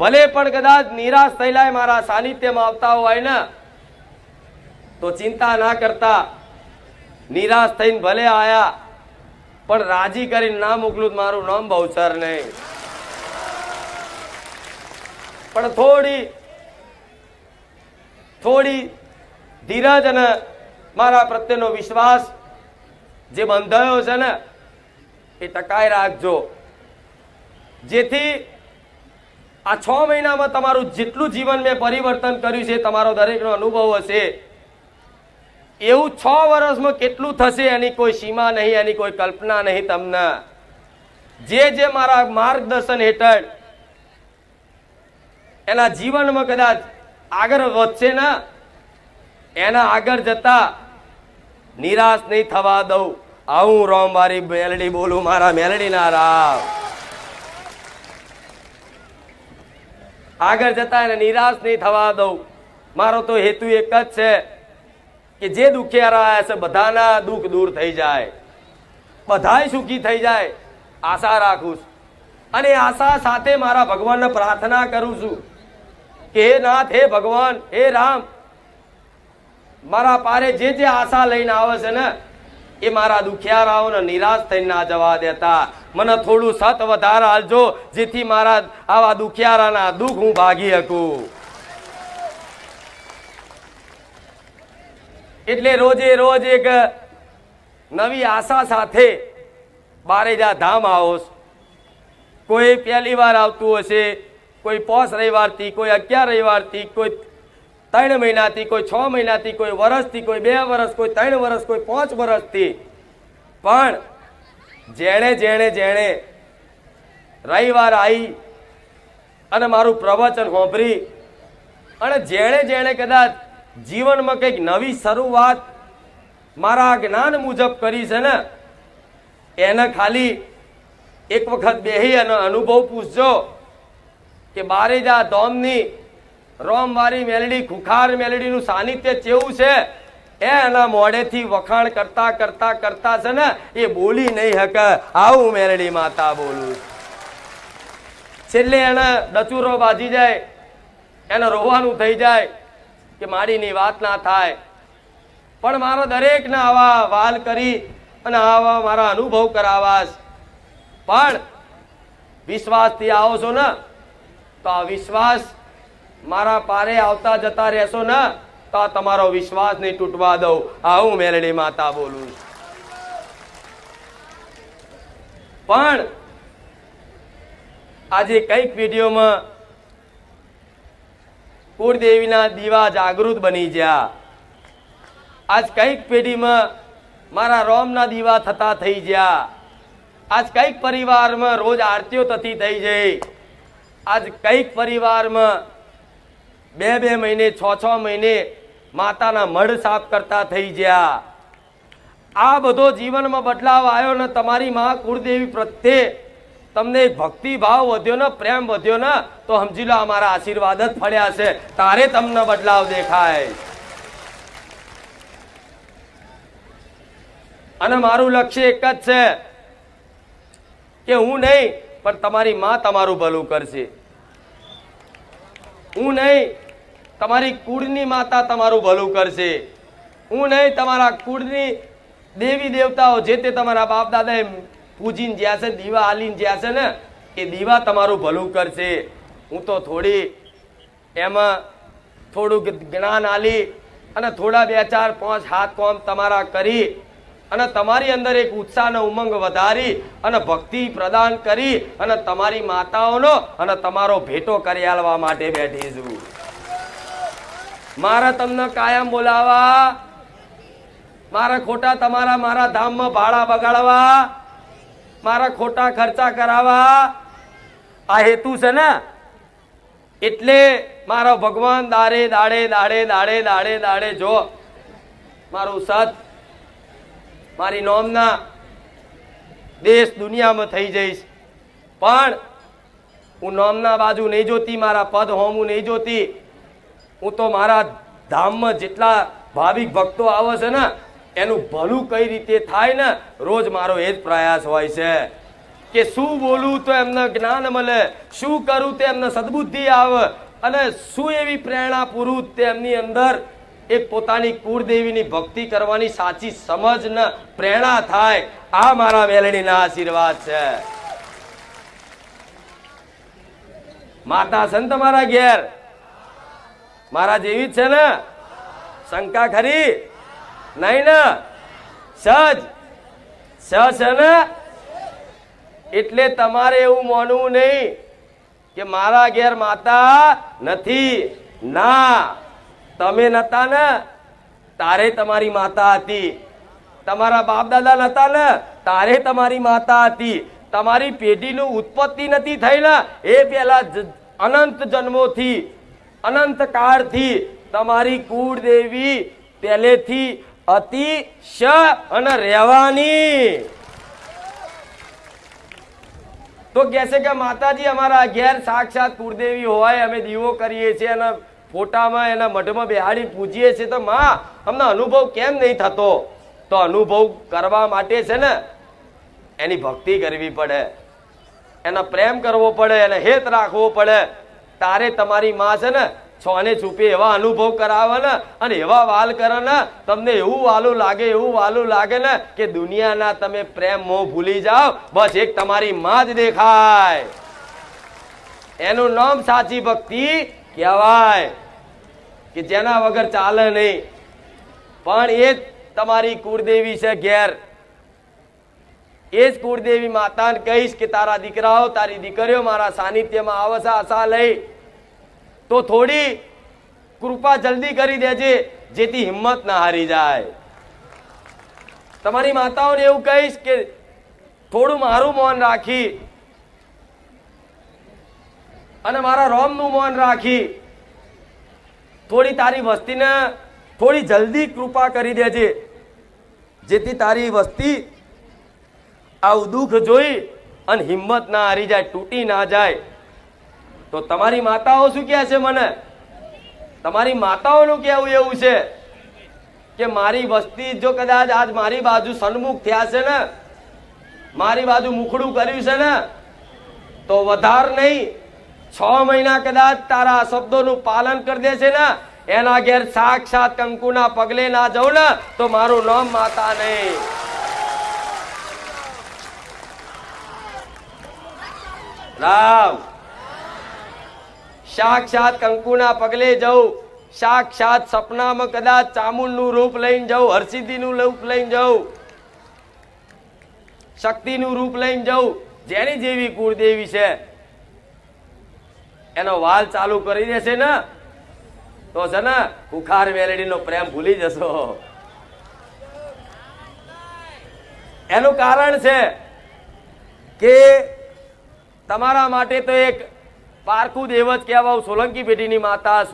ભલે પણ કદાચ નિરાશ થયેલા મારા સાનિધ્યમાં આવતા હોય ને, તો ચિંતા ના કરતા નિરાશ થઈને ભલે આયા, પણ રાજી કરીને ના મોકલું મારું નામ બહુચર નહીં. પણ થોડી થોડી ધીરજ અને મારા પ્રત્યેનો વિશ્વાસ જે બંધાયો છે ને, એ ટકાઈ રાખજો. જેથી આ છ મહિનામાં તમારું જેટલું જીવન મેં પરિવર્તન કર્યું છે, તમારો દરેકનો અનુભવ હશે. એવું છ વર્ષમાં કેટલું થશે એની કોઈ સીમા નહીં, એની કોઈ કલ્પના નહીં તમને. જે જે મારા માર્ગદર્શન હેઠળ એના જીવનમાં કદાચ આગળ વધશે ને, એના આગળ જતા નિરાશ નહીં થવા દઉં. આવું રોમ મારી મેલડી બોલું, મારા મેલડીના રાવ આગળ જતા એને નિરાશ નહીં થવા દઉં. મારો તો હેતુ એક જ છે કે જે દુખિયા રહ્યા છે બધાના દુઃખ દૂર થઈ જાય. બધાય સુખી થઈ જાય. આશા રાખું છું. અને આશા સાથે મારા ભગવાનને પ્રાર્થના કરું છું કે હે નાથ, હે ભગવાન, હે રામ, મારા પારે જે જે આશા લઈને આવે છે ને એ મારા દુખિયારાઓને નિરાશ થઈને ના જવા દેતા. મને થોડું સત વધારે હાલજો જેથી મારા આવા દુખિયારાના દુઃખ હું ભાગી શકું. એટલે રોજે રોજ એક નવી આશા સાથે બારેજા ધામ આવો કોઈ પહેલી વાર આવતું હશે, કોઈ પોસ રવિવારથી, કોઈ અગિયાર રવિવારથી, કોઈ ત્રણ મહિનાથી કોઈ છ મહિનાથી કોઈ વર્ષથી કોઈ બે વર્ષ કોઈ ત્રણ વર્ષ કોઈ પાંચ વર્ષથી પણ જેણે જેણે જેણે રવિવાર આવી અને મારું પ્રવચન હોંભરી અને જેણે જેણે કદાચ જીવનમાં કંઈક નવી શરૂઆત મારા જ્ઞાન મુજબ કરી છે ને, એને ખાલી એક વખત બેહી અને અનુભવ પૂછજો કે બારેજા ધોમની રોમવારી મેલડી, ખુખાર મેલડીનું સાનિધ્ય કેવું છે? એ એના મોઢેથી વખાણ કરતા કરતા કરતા છે ને, એ બોલી નહીં હકે. આવું મેલડી માતા બોલું છેલ્લે એને ડચુરો બાજી જાય, એને રોવાનું થઈ જાય કે માડીની વાત ના થાય. પણ મારો દરેકને આવા વાલ કરી અને આવા મારા અનુભવ કરાવાશ. પણ વિશ્વાસથી આવો છો ને, તો આ વિશ્વાસ મારા પારે આવતા જતા રહેશો ને, તો આ તમારો વિશ્વાસ નહીં તૂટવા દઉં. આવું મેલડી માતા બોલું. પણ, આજે કંઈક વિડીયોમાં કુળદેવીના દીવા જાગૃત બની ગયા. આજ કંઈક પેઢીમાં મારા રોમના દીવા થતા થઈ ગયા. આજ કંઈક પરિવારમાં રોજ આરતીઓ થતી થઈ જઈ આજ કંઈક પરિવારમાં બે બે મહિને, છ છ મહિને માતાના મઢ સાફ કરતા થઈ ગયા. આ બધો જીવનમાં બદલાવ આવ્યો ને તમારી મા કુળદેવી પ્રત્યે તમને ભક્તિભાવ ભક્તિ ભાવ વધ્યો ને, પ્રેમ વધ્યો ને, તો સમજી લો અમારા આશીર્વાદ જ ફળ્યા છે. તારે તમને બદલાવ દેખાય. અને મારું લક્ષ્ય એક જ છે કે હું નહીં, પણ તમારી માં તમારું ભલું કરશે. હું નહીં, તમારી કુળની માતા તમારું ભલું કરશે. હું નહીં, તમારા કુળની દેવી દેવતાઓ જે તે તમારા બાપ દાદાએ પૂજીને જ્યાં છે, દીવા હાલીને જ્યાં છે ને, એ દીવા તમારું ભલું કરશે. હું તો થોડી એમાં થોડુંક જ્ઞાન આલી અને થોડા બે ચાર પાંચ હાથ કોમ તમારા કરી અને તમારી અંદર એક ઉત્સાહ અને ઉમંગ વધારી અને ભક્તિ પ્રદાન કરી અને તમારી માતાઓનો અને તમારો ભેટો કરી આલવા માટે બેઠી છું. મારા તમને કાયમ બોલાવા. મારા ખોટા તમારા મારા ધામમાં ભાડા બગાડવા. મારા ખોટા ખર્ચા કરાવવા. આ હેતુ છે ને? એટલે મારો ભગવાન દાડે દાડે દાડે દાડે દાડે દાડે જો મારું સત મારી નોમના દેશ દુનિયામાં થઈ જઈશ. પણ હું નોમના બાજુ નહીં જોતી, મારા પદ હોમું નહીં જોતી. હું તો મારા ધામમાં જેટલા ભાવિક ભક્તો આવે છે ને, એનું ભલું કઈ રીતે થાય ને, રોજ મારો એ જ પ્રયાસ હોય છે. કે શું બોલવું તો એમને જ્ઞાન મળે, શું કરું તે એમને સદબુદ્ધિ આવે, અને શું એવી પ્રેરણા પૂરું તેમની અંદર એક પોતાની કુળદેવીની ભક્તિ કરવાની સાચી સમજ ને પ્રેરણા થાય. આ મારા વેલણીના આશીર્વાદ છે. માતા છે ને તમારા ઘેર. મારા જેવી જ છે ને? શંકા ખરી? નહીં ને? સજ? સ છે ને? એટલે તમારે એવું માનવું નહીં કે મારા ઘેર માતા નથી. ના. તમે નતા ને? તારે તમારી માતા હતી. તમારા બાપ દાદા નતા ને? તારે તમારી માતા હતી. તમારી પેઢીનું ઉત્પત્તિ નથી થઈ ને? એ જ- અનંત જન્મોથી, અનંત કાળથી તમારી કુળદેવી પહેલેથી હતી શ અને રહેવાની. તો કહે છે કે માતાજી, અમારા ઘેર સાક્ષાત કુળદેવી હોય, અમે દીવો કરીએ છીએ અને ફોટામાં એના મઢમાં બેહાડી પૂજીએ છીએ તો માં, અમને અનુભવ કેમ નહીં થતો? તો અનુભવ કરવા માટે છે ને, એની ભક્તિ કરવી પડે. એનો પ્રેમ કરવો પડે, એને હેત રાખવો પડે. તારે તમારી માં છે ને, છોને છૂપે એવા અનુભવ કરાવે ને, અને એવા વાલ કરે ને, તમને એવું વાલું લાગે, એવું વાલું લાગે ને, કે દુનિયાના તમે પ્રેમ મોહ ભૂલી જાઓ, બસ એક તમારી માં જ દેખાય. એનું નામ સાચી ભક્તિ કહેવાય કે જેના વગર ચાલે નહીં. પણ એ જ તમારી કુળદેવી છે ઘેર. એ જ કુળદેવી માતાને કહીશ કે તારા દીકરાઓ, તારી દીકરીઓ મારા સાનિધ્યમાં આવશે આશા લઈ. તો થોડી કૃપા જલ્દી કરી દેજે, જેથી હિંમત ના હારી જાય. તમારી માતાઓને એવું કહીશ કે થોડું મારું મૌન રાખી અને મારા રોમનું મૌન રાખી. થોડી તારી વસ્તીને થોડી જલ્દી કૃપા કરી દેજે. જેથી તારી વસ્તી આવું દુઃખ જોઈ અને હિંમત ના હારી જાય, તૂટી ના જાય. તો તમારી માતાઓ શું કહે છે મને? તમારી માતાઓનું કહેવું એવું છે કે મારી વસ્તી જો કદાચ આજ મારી બાજુ સન્મુખ થયા છે ને, મારી બાજુ મુખડું કર્યું છે ને, તો વધાર નહીં. છ મહિના કદાચ તારા શબ્દોનું પાલન કરી દેશે ને, એના ઘેર સાક્ષાત કંકુના પગલે ના જાઉં ને, તો મારું નામ માતા નહીં. રામ સાક્ષાત કંકુના પગલે જવું સાક્ષાત સપનામાં કદાચ ચામુંડનું રૂપ લઈને જવું હરસિદ્ધિનું રૂપ લઈને જવું શક્તિનું રૂપ લઈને જવું જેની જેવી કુળદેવી છે. એનો વાલ ચાલુ કરી દેશે ને, તો છે ને, કુખાર મેલેડીનો પ્રેમ ભૂલી જશો એનું કારણ છે કે તમારા માટે તો એક પારખું દેવ જ સોલંકી પેઢીની માતા.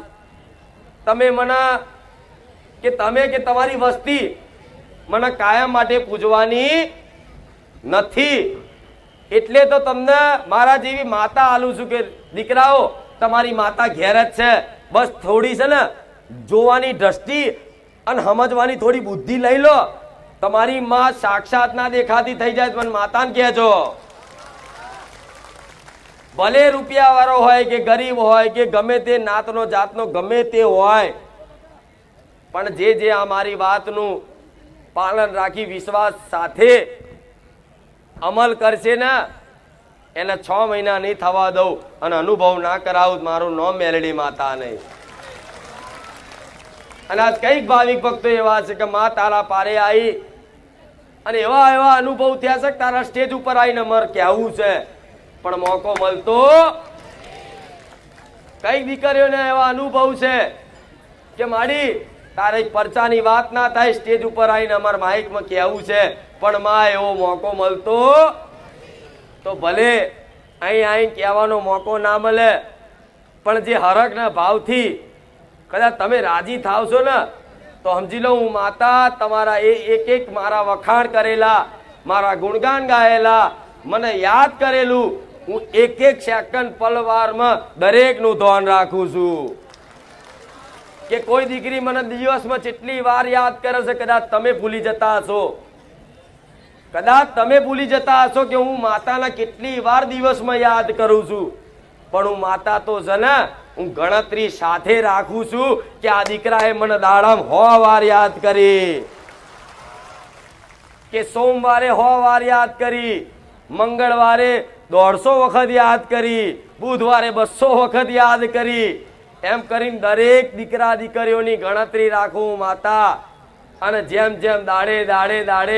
તમે મને, કે તમે, કે તમારી વસ્તી મને કાયમ માટે પૂજવાની નથી એટલે તો તમને મારા જેવી માતા આલું છું કે દીકરાઓ, તમારી માતા ઘેર જ છે. બસ થોડી છે ને, જોવાની દ્રષ્ટિ અને સમજવાની થોડી બુદ્ધિ લઈ લો. તમારી માં સાક્ષાત ના દેખાતી થઈ જાય પણ માતાને કહેજો. ભલે રૂપિયા વાળો હોય કે ગરીબ હોય કે ગમે તે નાતનો જાતનો, ગમે તે હોય, પણ જે જે આ મારી વાતનું પાલન રાખી વિશ્વાસ સાથે અમલ કરશે ને, એને છ મહિના નહીં થવા દઉં અને અનુભવ ના કરાવું, મારું નો મેલડી માતા નહીં. અને આજ કંઈક ભાવિક ભક્તો એવા છે કે મા તારા પારે આવી અને એવા એવા અનુભવ થયા છે તારા સ્ટેજ ઉપર આવીને મર કહેવું છે. પણ મોકો મળતો કંઈક દીકરીઓને એવા અનુભવ છે કે માડી તારે પરચાની વાત ના થાય, સ્ટેજ ઉપર આવીને અમારા માઇકમાં કહેવું છે. પણ માં, એવો મોકો મળતો તો ભલે અહીં અહીં કહેવાનો મોકો ના મળે, પણ જે હરકના ભાવથી કદાચ તમે રાજી થાવશો ને, તો સમજી લો હું માતા, તમારા એ એક એક મારા વખાણ કરેલા, મારા ગુણગાન ગાયેલા, મને યાદ કરેલું, હું એક એક સેકન્ડ પલવારમાં દરેકનું ધ્યાન રાખું છું. કે કોઈ દીકરી મને દિવસમાં જેટલી વાર યાદ કરે છે, કદાચ તમે ભૂલી જતા હશો. કદાચ તમે ભૂલી જતા હશો કે હું માતાના કેટલી વાર દિવસમાં યાદ કરું છું. પણ હું માતા તો છે ને, હું ગણતરી સાથે રાખું છું કે આ દીકરાએ મને દાડામ હો વાર યાદ કરી. કે સોમવારે હો વાર યાદ કરી, મંગળવારે દોઢસો વખત યાદ કરી, બુધવારે બસો વખત યાદ કરી. એમ કરીને દરેક દીકરા દીકરીઓની ગણતરી રાખું માતા. અને જેમ જેમ દાડે દાડે દાડે